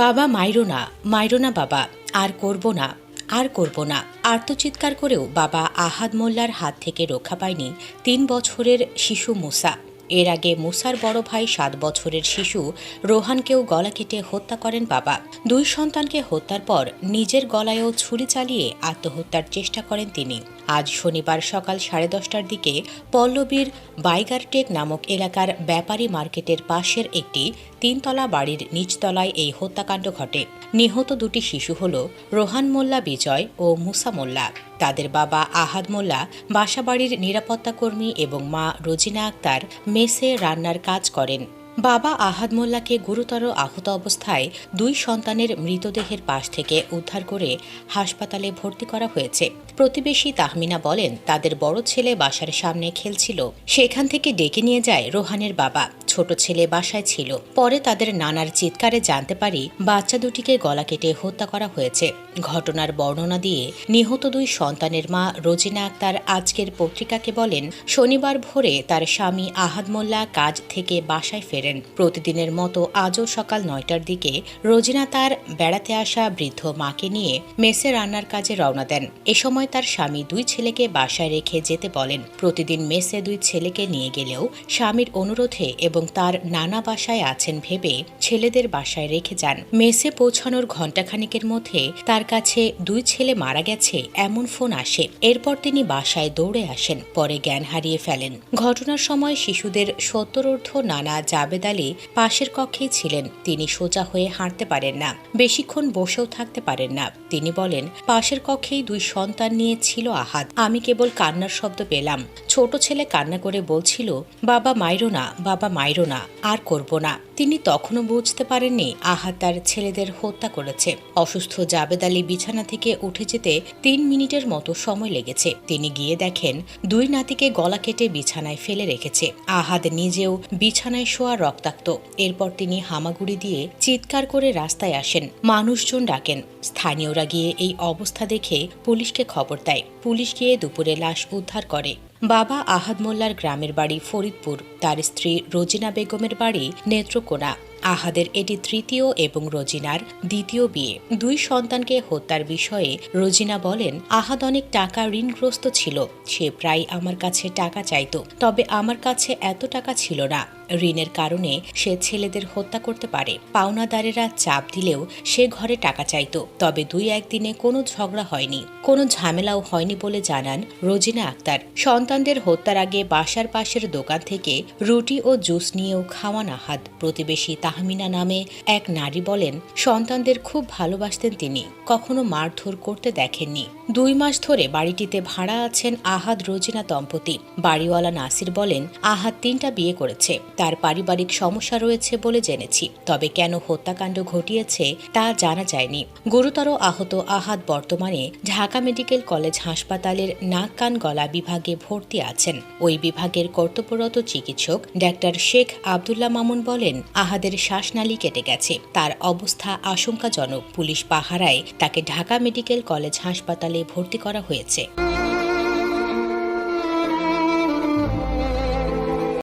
বাবা মাইরো না মাইরো না বাবা, আর করব না, আর করব না। আর্তচিৎকার করেও বাবা আহাদ মোল্লার হাত থেকে রক্ষা পায়নি তিন বছরের শিশু মুসা। এর আগে মুসার বড় ভাই সাত বছরের শিশু রোহানকেও গলা কেটে হত্যা করেন বাবা। দুই সন্তানকে হত্যার পর নিজের গলায়ও ছুরি চালিয়ে আত্মহত্যার চেষ্টা করেন তিনি। আজ শনিবার সকাল সাড়ে দশটার দিকে পল্লবীর বাইগারটেক নামক এলাকার ব্যাপারী মার্কেটের পাশের একটি তিনতলা বাড়ির নিচতলায় এই হত্যাকাণ্ড ঘটে। নিহত দুটি শিশু হল রোহান মোল্লা বিজয় ও মুসা মোল্লা। তাদের বাবা আহাদ মোল্লা, বাসাবাড়ির নিরাপত্তা কর্মী এবং মা রোজিনা আক্তার মেসে রান্নার কাজ করেন। বাবা আহাদ মোল্লাকে গুরুতর আহত অবস্থায় দুই সন্তানের মৃতদেহের পাশ থেকে উদ্ধার করে হাসপাতালে ভর্তি করা হয়েছে। প্রতিবেশী তাহমিনা বলেন, তাদের বড় ছেলে বাসার সামনে খেলছিল। সেখান থেকে ডেকে নিয়ে যায় রোহানের বাবা। ছোট ছেলে বাসায় ছিল। পরে তাদের নানার চিৎকারে জানতে পারি বাচ্চা দুটিকে গলা কেটে হত্যা করা হয়েছে। ঘটনার বর্ণনা দিয়ে নিহত দুই সন্তানের মা রোজিনা আক্তার আজকের পত্রিকাকে বলেন, শনিবার ভোরে তার স্বামী আহাদ মোল্লা কাজ থেকে বাসায় ফেরেন। প্রতিদিনের মতো আজও সকাল নয়টার দিকে রোজিনা তার বেড়াতে আসা বৃদ্ধ মাকে নিয়ে মেসে রান্নার কাজে রওনা দেন। এ সময় তার স্বামী দুই ছেলেকে বাসায় রেখে যেতে বলেন। প্রতিদিন মেসে দুই ছেলেকে নিয়ে গেলেও স্বামীর অনুরোধে এবং তার নানা বাসায় আছেন ভেবে ছেলেদের বাসায় রেখে যান। মেসে পৌঁছানোর ঘণ্টাখানিকের মধ্যে তার কাছে দুই ছেলে মারা গেছে এমন ফোন আসে। এরপর তিনি বাসায় দৌড়ে আসেন, পরে জ্ঞান হারিয়ে ফেলেন। ঘটনার সময় শিশুদের সত্তরোর্ধ নানা জাবেদ আলী পাশের কক্ষেই ছিলেন। তিনি সোজা হয়ে হাঁটতে পারেন না, বেশিক্ষণ বসেও থাকতে পারেন না। তিনি বলেন, পাশের কক্ষেই দুই সন্তান নিয়ে ছিল আহাত। আমি কেবল কান্নার শব্দ পেলাম। ছোট ছেলে কান্না করে বলছিল, বাবা মাইরো না, বাবা মাইরো না, আর করব না। তিনি তখনও বুঝতে পারেননি আহাদ তার ছেলেদের হত্যা করেছে। অসুস্থ জাবেদ আলী বিছানা থেকে উঠে যেতে তিন মিনিটের মতো সময় লেগেছে। তিনি গিয়ে দেখেন, দুই নাতিকে গলা কেটে বিছানায় ফেলে রেখেছে। আহাদ নিজেও বিছানায় শোয়া রক্তাক্ত। এরপর তিনি হামাগুড়ি দিয়ে চিৎকার করে রাস্তায় আসেন। মানুষজন ডাকেন। স্থানীয়রা গিয়ে এই অবস্থা দেখে পুলিশকে খবর দেয়। পুলিশ গিয়ে দুপুরে লাশ উদ্ধার করে। বাবা আহাদ মোল্লার গ্রামের বাড়ি ফরিদপুর। তার স্ত্রী রোজিনা বেগমের বাড়ি নেত্রকোনা। আহাদের এটি তৃতীয় এবং রোজিনার দ্বিতীয় বিয়ে। দুই সন্তানকে হত্যার বিষয়ে রোজিনা বলেন, আহাদ অনেক টাকা ঋণগ্রস্ত ছিল। সে প্রায় আমার কাছে টাকা চাইত। তবে আমার কাছে এত টাকা ছিল না। ঋণের কারণে সে ছেলেদের হত্যা করতে পারে। পাওনাদারেরা চাপ দিলেও সে ঘরে টাকা চাইতো। তবে দুই একদিনে কোনো ঝগড়া হয়নি। কোনো ঝামেলাও হয়নি বলে জানান রোজিনা আক্তার। সন্তানদের হত্যার আগে বাসার পাশের দোকান থেকে রুটি ও জুস নিয়েও খাওয়ান আহাদ। প্রতিবেশী তাহমিনা নামে এক নারী বলেন, সন্তানদের খুব ভালোবাসতেন তিনি। কখনো মারধর করতে দেখেননি। দুই মাস ধরে বাড়িটিতে ভাড়া আছেন আহাদ রোজিনা দম্পতি। বাড়িওয়ালা নাসির বলেন, আহাদ তিনটা বিয়ে করেছে। তার পারিবারিক সমস্যা রয়েছে বলে জেনেছি। তবে কেন হত্যাকাণ্ড ঘটিয়েছে তা জানা যায়নি। গুরুতর আহত আহাদ বর্তমানে ঢাকা মেডিকেল কলেজ হাসপাতালের নাক, কান, গলা বিভাগে ভর্তি আছেন। ওই বিভাগের কর্তব্যরত চিকিৎসক ডাক্তার শেখ আবদুল্লাহ মামুন বলেন, আহাদের শ্বাসনালী কেটে গেছে। তার অবস্থা আশঙ্কাজনক। পুলিশ পাহারায় তাকে ঢাকা মেডিকেল কলেজ হাসপাতালে ভর্তি করা হয়েছে।